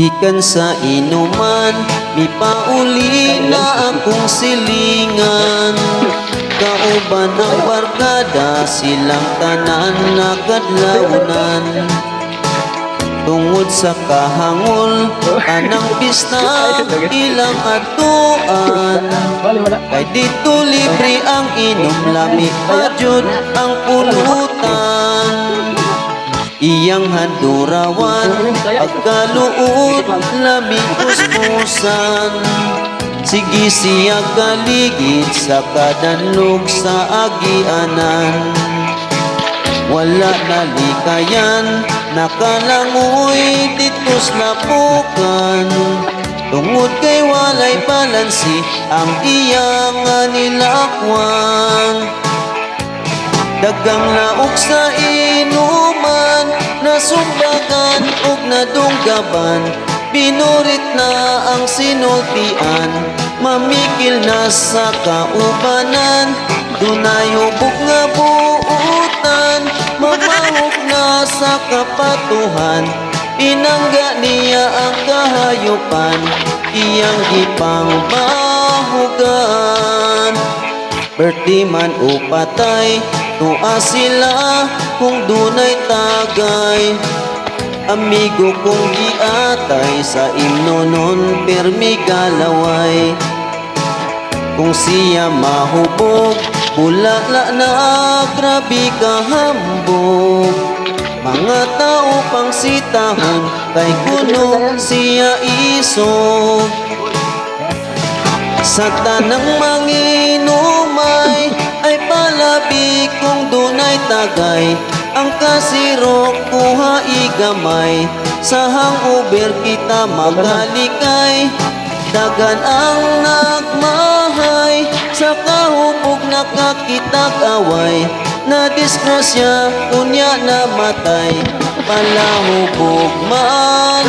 Gikan sa inuman Mipauli na akong silingan. Kauban ang barkada Silang tanan nakadlawnan Tungod sa kahangol Anang pista ilang atuan. Kay dito libre ang inom Lami ajud ang pulutan Iyang handurawan Pagkaluot Lami kuskusan Sige siya kaligid Sa kadanlog sa agianan. Wala nalikayan Nakalangoy ditos lapukan Tungod kay walay balansi Ang iyang nilakwan Dagang laok sa inuman Nasumbagan ug nadunggaban. Binurit na ang sinultian Mamikil na sa kaubanan. Dunay hubog nga buutan Mamahok na sa kapatuhan. Inangga niya ang kahayupan Iyang ipang bahugan Berti man o patay Tua sila kung dunay tagay. Amigo kong giatay Sa imno nun permi galaway. Kung siya mahubog Bulala na grabe kahambog Mga tao pang sitahon Kay kuno siya isog sa tanang manginumay ay palabi kung dunay tagay Ang kasirok kuha igamay. Sa hangover kita magalikay Dagan ang nagmahay Sa kahubog nakakitag away Na disgrasya kunya namatay. Palahubog ma